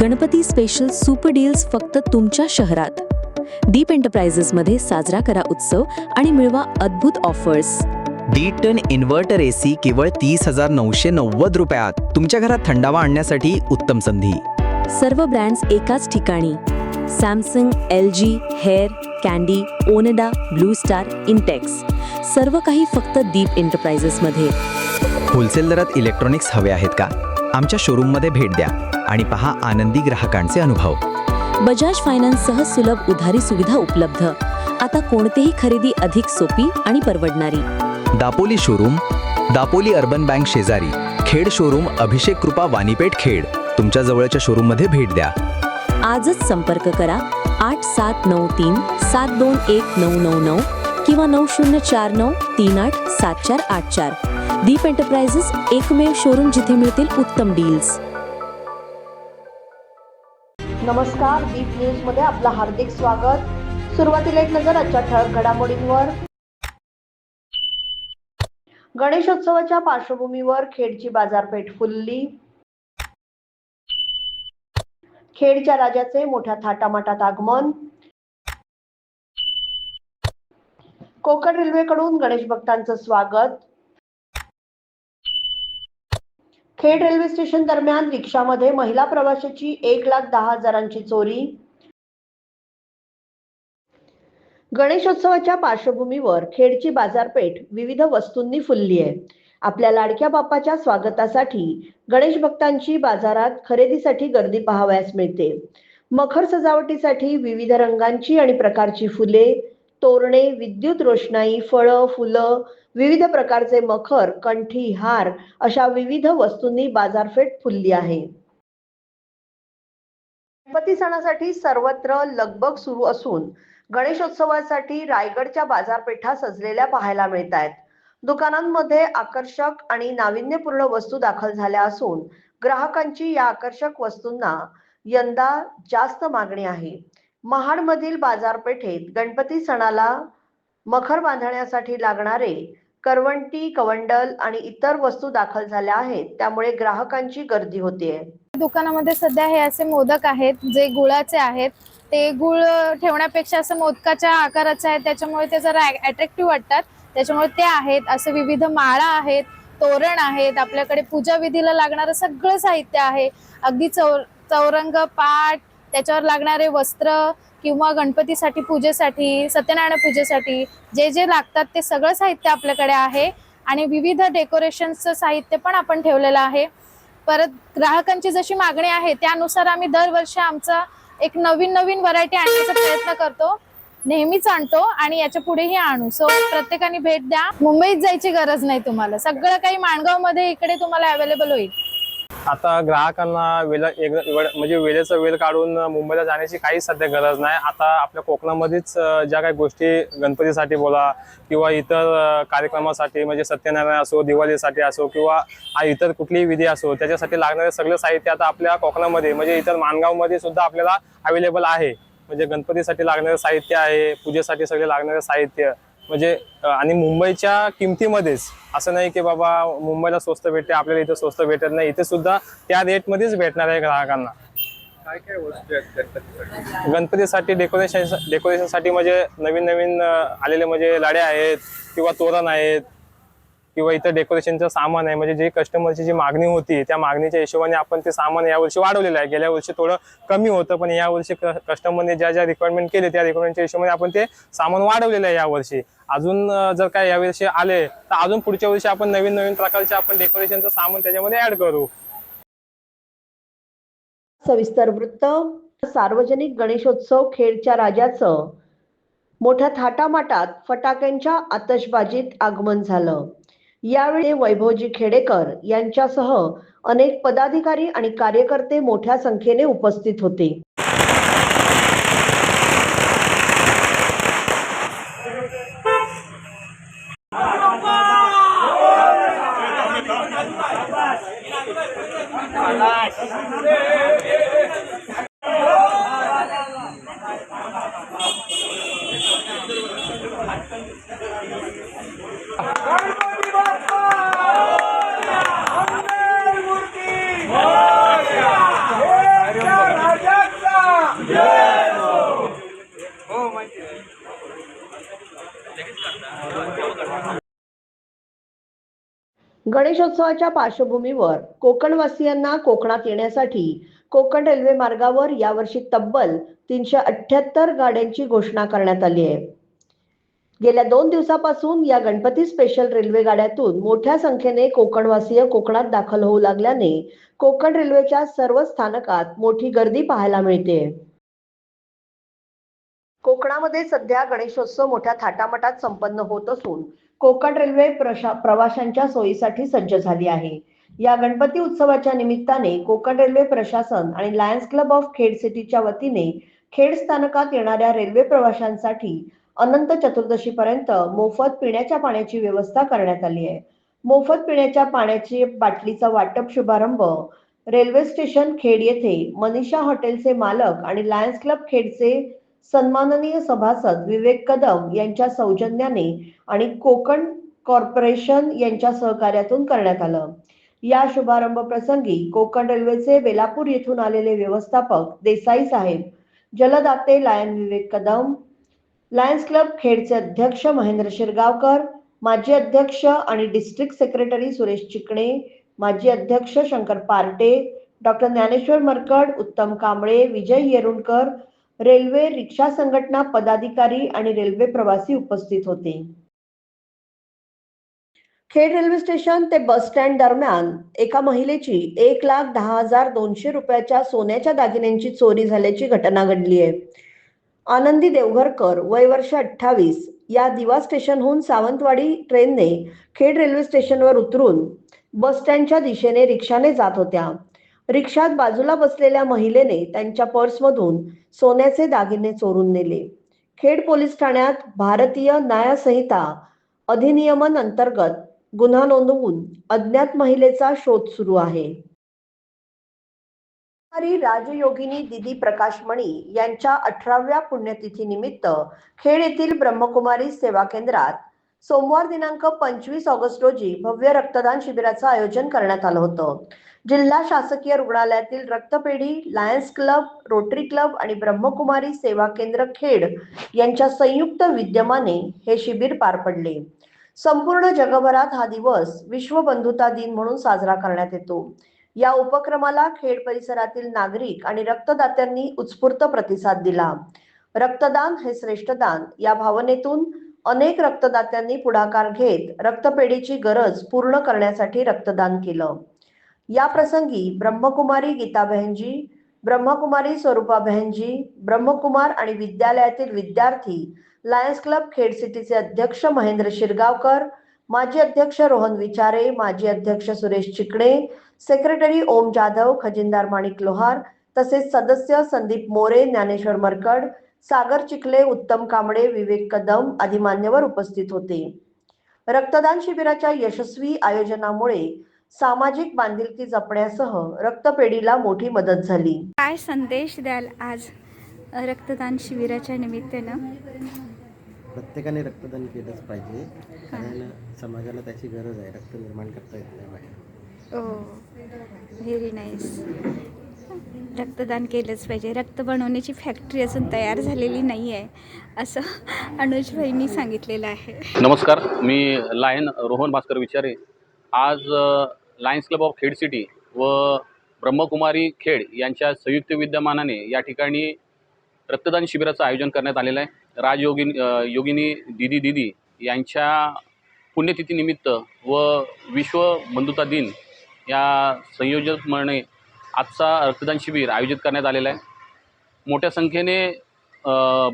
Ganpati special super deals फक्त तुमच्या शहरात. दीप एंटरप्राइजेसमध्ये साजरा करा उत्सव आणि मिळवा अद्भुत ऑफर्स डी टन इन्व्हर्टर एसी केवळ तीस हजार नऊशे नव्वद रुपयात. तुमच्या घरात थंडावा आणण्यासाठी उत्तम संधी. सर्व ब्रँड्स एकाच ठिकाणी. Samsung L G Haier Candy Onida Blue Star Intex सर्व काही फक्त दीप एंटरप्राइजेसमध्ये होलसेल दरात इलेक्ट्रॉनिक्स हवे आहेत का? आमच्या शोरूममध्ये भेट द्या आणि पहा आनंदी ग्राहकांचे अनुभव. बजाज फायनान्ससह सुलभ उधारी सुविधा उपलब्ध. आता कोणतीही खरेदी अधिक सोपी आणि परवडणारी. Dapoli showroom Dapoli urban bank शेजारी खेड शोरूम अभिषेक कृपा वाणीपेठ खेड. तुमच्या जवळच्या शोरूममध्ये भेट द्या. आजच संपर्क करा आठ सात नऊ तीन सात दोन एक नऊ नऊ नऊ किंवा नऊ शून्य चार नऊ तीन आठ सात चार आठ चार. दीप एंटरप्राइजेस एकमेव शोरूम जिथे मिळतील उत्तम डील्स नमस्कार दीप न्यूजमध्ये आपलं हार्दिक स्वागत. सुरुवातीला एक नजर आजच्या ठळक घडामोडींवर. गणेशोत्सवाच्या पार्श्वभूमीवर खेडची बाजारपेठ फुलली. खेडच्या राजाचे मोठ्या थाटामाटात आगमन. कोकण रेल्वेकडून गणेश भक्तांचं स्वागत. खेड रेल्वे स्टेशन दरम्यान रिक्षामध्ये महिला प्रवाशाची एक लाख दहा हजारांची चोरी. गणेशोत्सवाच्या पार्श्वभूमीवर खेडची बाजारपेठ विविध वस्तूंनी फुलली आहे आपल्या लाडक्या बाप्पाच्या स्वागतासाठी गणेश भक्तांची बाजारात खरेदीसाठी गर्दी पाहावयास मिळते. मखर सजावटीसाठी विविध रंगांची आणि प्रकारची फुले तोरणे विद्युत रोषणाई फळं फुलं विविध प्रकारचे मखर कंठी हार अशा विविध वस्तूंनी बाजारपेठ फुलली आहे. गणपती सणासाठी सर्वत्र लगबग सुरू असून गणेशोत्सवासाठी रायगडच्या बाजारपेठा सजलेल्या पाहायला मिळत आहेत दुकानांमध्ये आकर्षक आणि नाविन्यपूर्ण वस्तू दाखल झाल्या असून ग्राहकांची या आकर्षक वस्तूंना यंदा जास्त मागणी आहे. महाडमधील बाजारपेठेत गणपती सणाला मखर बांधण्यासाठी लागणारे करवंटी कवंडल आणि इतर वस्तू दाखल झाल्या आहेत. त्यामुळे ग्राहकांची गर्दी होतीये. दुकानामध्ये सध्या हे असे मोदक आहेत जे गुळाचे आहेत. ते गुळ ठेवण्यापेक्षा असं मोदकाच्या आकाराचे आहे त्याच्यामुळे ते जरा अट्रॅक्टिव्ह वाटतात. त्याच्यामुळे ते आहेत. असे विविध माळा आहेत तोरण आहेत. आपल्याकडे पूजा विधीला लागणारं सगळं साहित्य आहे. अगदी चौ चौरंग पाट त्याच्यावर लागणारे वस्त्र किंवा गणपतीसाठी पूजेसाठी सत्यनारायण पूजेसाठी जे जे लागतात ते सगळं साहित्य आपल्याकडे आहे. आणि विविध डेकोरेशनचं साहित्य पण आपण ठेवलेलं आहे. परत ग्राहकांची जशी मागणी आहे त्यानुसार आम्ही दरवर्षी आमचा एक नवीन नवीन व्हरायटी आणण्याचा प्रयत्न करतो. नेहमीच आणतो आणि याच्या पुढेही आणू. सो प्रत्येकाने भेट द्या. मुंबईत जायची गरज नाही तुम्हाला. सगळं काही माणगावमध्ये इकडे तुम्हाला अवेलेबल होईल. आता ग्राहकांना वेळ एक म्हणजे वेळेचा वेळ काढून मुंबईला जाण्याची काहीच सध्या गरज नाही. आता आपल्या कोकणामध्येच ज्या काही गोष्टी गणपतीसाठी बोला किंवा इतर कार्यक्रमासाठी म्हणजे सत्यनारायण असो दिवाळीसाठी असो किंवा इतर कुठलीही विधी असो त्याच्यासाठी लागणारे सगळं साहित्य आता आपल्या कोकणामध्ये म्हणजे इतर माणगावमध्ये सुद्धा आपल्याला अवेलेबल आहे. म्हणजे गणपतीसाठी लागणारे साहित्य आहे पूजेसाठी सगळे लागणारे साहित्य. म्हणजे आणि मुंबईच्या किमतीमध्येच असं नाही की बाबा मुंबईला स्वस्त भेटते आपल्याला इथं स्वस्त भेटत नाही इथे सुद्धा त्या रेटमध्येच भेटणार आहे ग्राहकांना. काय काय वस्तू आहेत गणपतीसाठी? गणपतीसाठी डेकोरेशन डेकोरेशनसाठी म्हणजे नवीन नवीन आलेले म्हणजे लाड्या आहेत किंवा तोरण आहेत. किंवा इतर डेकोरेशनचं सामान आहे म्हणजे जे कस्टमरची जी मागणी होती त्या मागणीच्या हिशोबाने आपण ते सामान यावर्षी वाढवलेलं आहे. गेल्या वर्षी थोडं कमी होतं पण यावर्षी कस्टमरने ज्या ज्या रिक्वायरमेंट केले त्या रिक्वायरमेंटच्या हिशोबाने आपण ते सामान वाढवलेलं आहे यावर्षी अजून जर काय यावर्षी आले तर अजून पुढच्या वर्षी आपण नवीन नवीन प्रकारचे आपण डेकोरेशनचं सामान त्याच्यामध्ये ऍड करू. सविस्तर वृत्त सार्वजनिक गणेशोत्सव खेळच्या राजाचं. मोठ्या थाटामाटात फटाक्यांच्या आतषबाजीत आगमन झालं. यावेळी वैभवजी खेडेकर यांच्यासह अनेक पदाधिकारी आणि कार्यकर्ते मोठ्या संख्येने उपस्थित होते. मूर्ती गणेशोत्सवाच्या पार्श्वभूमीवर कोकणवासियांना कोकणात येण्यासाठी कोकण रेल्वे मार्गावर यावर्षी तब्बल तीनशे अठ्याहत्तर गाड्यांची घोषणा करण्यात आली आहे. गेल्या दोन दिवसापासून या गणपती स्पेशल रेल्वे गाड्यातून मोठ्या संख्येने कोकणवासीय कोकणात दाखल होऊ लागल्याने कोकण रेल्वेच्या सर्व स्थानकात मोठी गर्दी पाहायला मिळते. कोकणामध्ये सध्या गणेशोत्सव मोठ्या थाटामाटात संपन्न होत असून कोकण रेल्वे प्रशा प्रवाशांच्या सोयीसाठी सज्ज झाली आहे. या गणपती उत्सवाच्या निमित्ताने कोकण रेल्वे प्रशासन आणि लायन्स क्लब ऑफ खेड सिटीच्या वतीने खेड स्थानकात येणाऱ्या रेल्वे प्रवाशांसाठी अनंत चतुर्दशी पर्यंत मोफत पिण्याच्या पाण्याची व्यवस्था करण्यात आली आहे. मोफत पिण्याच्या पाण्याची बाटलीचा वाटप शुभारंभ रेल्वे स्टेशन खेड येथे मनीषा हॉटेलचे मालक आणि लायन्स क्लब खेडचे सन्माननीय सभासद विवेक कदम यांच्या सौजन्याने आणि कोकण कॉर्पोरेशन यांच्या सहकार्यातून करण्यात आलं. या शुभारंभ प्रसंगी कोकण रेल्वेचे बेलापूर येथून आलेले व्यवस्थापक देसाई साहेब Jaldate lion Vivek Kadam lions club खेडचे अध्यक्ष महेंद्र शिरगावकर माजी अध्यक्ष आणि डिस्ट्रिक्ट सेक्रेटरी सुरेश चिकणे माजी अध्यक्ष शंकर पार्टे डॉक्टर ज्ञानेश्वर मरकड उत्तम कांबळे विजय येरुणकर रेल्वे रिक्षा संघटना पदाधिकारी आणि रेल्वे प्रवासी उपस्थित होते. खेड रेल्वे स्टेशन ते बस स्टँड दरम्यान एका महिलेची एक लाख दहा हजार दोनशे रुपयाच्या सोन्याच्या दागिन्यांची चोरी झाल्याची घटना घडली आहे. आनंदी देवघरकर वय वर्ष अठ्ठावीस या दिवा स्टेशनहून सावंतवाडी ट्रेनने खेड रेल्वे स्टेशनवर उतरून बस स्टँडच्या दिशेने रिक्षाने जात होत्या. रिक्षात बाजूला बसलेल्या महिलेने त्यांच्या पर्समधून सोन्याचे दागिने चोरून नेले. खेड पोलीस ठाण्यात भारतीय न्यायसंहिता अधिनियमन अंतर्गत गुन्हा नोंदवून अज्ञात महिलेचा शोध सुरू आहे. राजयोगिनी दिदी प्रकाश मणी यांच्या अठराव्या पुण्यतिथी निमित्त खेड येथील ब्रह्मकुमारी सेवा केंद्रात सोमवार दिनांक पंचवीस ऑगस्ट रोजी भव्य रक्तदान शिबिराचं आयोजन करण्यात आलं होतं. जिल्हा शासकीय रुग्णालयातील रक्तपेढी लायन्स क्लब रोटरी क्लब आणि ब्रह्मकुमारी सेवा केंद्र खेड यांच्या संयुक्त विद्यमाने हे शिबिर पार पडले. संपूर्ण जगभरात हा दिवस विश्व बंधुता दिन म्हणून साजरा करण्यात येतो. या उपक्रमाला खेड परिसरातील नागरिक आणि रक्तदात्यांनी उत्स्फूर्त प्रतिसाद दिला. रक्तदान हे श्रेष्ठ दान. या भावनेतून अनेक रक्तदात्यांनी पुढाकार घेत रक्तपेढीची गरज पूर्ण करण्यासाठी रक्तदान केलं. या प्रसंगी ब्रह्मकुमारी गीता बहनजी ब्रह्मकुमारी स्वरूपा बहनजी ब्रह्मकुमार आणि विद्यालयातील विद्यार्थी लायन्स क्लब खेड सिटीचे अध्यक्ष महेंद्र शिरगावकर माजी अध्यक्ष रोहन विचारे माजी अध्यक्ष सुरेश चिकणे सेक्रेटरी ओम जाधव खजिनदार माणिक लोहार तसेच सदस्य संदीप मोरे ज्ञानेश्वर मरकड सागर चिखले उत्तम कांबळे विवेक कदम आदी मान्यवर उपस्थित होते. रक्तदान शिबिराच्या यशस्वी आयोजनामुळे सामाजिक बांधिलकी जपण्यासह रक्तपेढीला मोठी मदत झाली. काय संदेश द्याल आज रक्तदान शिबिराच्या निमित्तानं? प्रत्येकाने रक्तदान केलंच पाहिजे. कारण समाजाला त्याची गरज आहे. रक्त निर्माण करता येत नाही बाहेर. ओ व्हेरी नाईस रक्तदान केलंच पाहिजे. रक्त बनवण्याची फॅक्टरी अजून तयार झालेली नाही आहे असं अनुज भाईंनी सांगितलेलं आहे. नमस्कार मी लायन रोहन भास्कर विचारे. आज अ, lions club of Khed city व ब्रह्मकुमारी खेड यांच्या संयुक्त विद्यमानाने या ठिकाणी रक्तदान शिबिराचं आयोजन करण्यात आलेलं आहे. राजयोगिनी योगिनी दिदी दिदी यांच्या पुण्यतिथीनिमित्त व विश्व बंधुता दिन या संयोजकपणे आजचा रक्तदान शिबिर आयोजित करण्यात आलेला आहे. मोठ्या संख्येने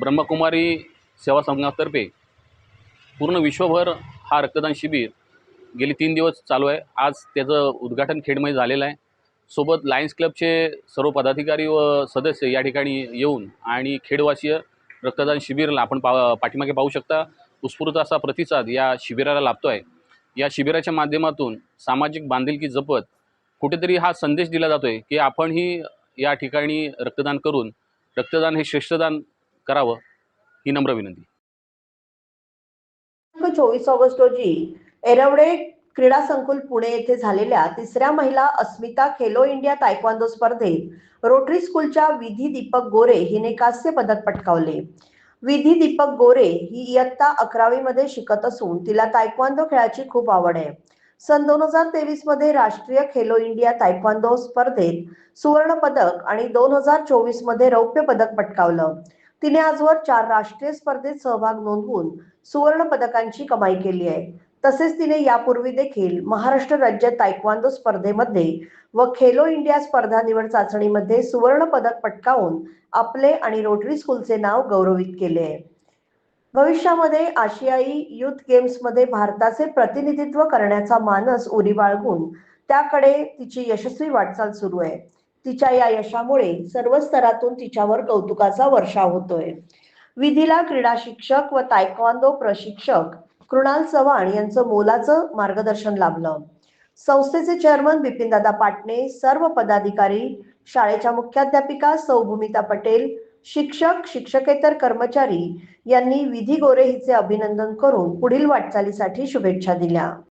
ब्रह्मकुमारी सेवा संघातर्फे पूर्ण विश्वभर हा रक्तदान शिबिर गेली तीन दिवस चालू आहे. आज त्याचं उद्घाटन खेडमध्ये झालेलं आहे. सोबत लायन्स क्लबचे सर्व पदाधिकारी व सदस्य या ठिकाणी येऊन आणि खेडवासीय रक्तदान शिबिरला आपण पा पाठीमागे पाहू शकता. उत्स्फूर्त असा प्रतिसाद या शिबिराला लाभतो आहे या शिबिराच्या माध्यमातून सामाजिक बांधिलकी जपत कुठेतरी हा संदेश दिला जातो आहे की आपणही या ठिकाणी रक्तदान करून रक्तदान हे श्रेष्ठदान करावं ही नम्र विनंती. चोवीस ऑगस्ट रोजी एरवडे क्रीडा संकुल पुणे येथे झालेल्या तिसऱ्या महिला अस्मिता खेलो इंडिया तायक्वांदो स्पर्धेत रोटरी स्कूलच्या विधी दीपक गोरे हिने कांस्य पदक पटकावले. विधी दीपक गोरे ही इयत्ता अकरावी मध्ये शिकत असून तिला तायक्वांदो खेळाची खूप आवड आहे. सन दोन हजार तेवीसमध्ये राष्ट्रीय खेलो इंडिया तायक्वांदो स्पर्धेत सुवर्ण पदक आणि दोन हजार चोवीसमध्ये रौप्य पदक पटकावलं. तिने आजवर चार राष्ट्रीय स्पर्धेत सहभाग नोंदवून सुवर्ण पदकांची कमाई केली आहे. तसेच तिने यापूर्वी देखील महाराष्ट्र राज्य तायक्वांदो स्पर्धेमध्ये व खेलो इंडिया स्पर्धा निवड चाचणीमध्ये सुवर्ण पदक पटकावून आपले आणि रोटरी स्कूलचे नाव गौरवित केले. आहे भविष्यामध्ये आशियाई युथ गेम्समध्ये भारताचे प्रतिनिधित्व करण्याचा मानस उरी बाळगून त्याकडे तिची यशस्वी वाटचाल सुरू आहे. तिच्या या यशामुळे सर्व स्तरातून तिच्यावर कौतुकाचा वर्षाव होतोय. विधीला क्रीडा शिक्षक व तायक्वांदो प्रशिक्षक कृणाल चव्हाण यांचं मोलाचं मार्गदर्शन लाभलं. संस्थेचे चेअरमन बिपिनदादा पाटणे सर्व पदाधिकारी शाळेच्या मुख्याध्यापिका सौ भूमिता पटेल शिक्षक शिक्षकेतर कर्मचारी यांनी विधी गोरे हिचे अभिनंदन करून पुढील वाटचालीसाठी शुभेच्छा दिल्या.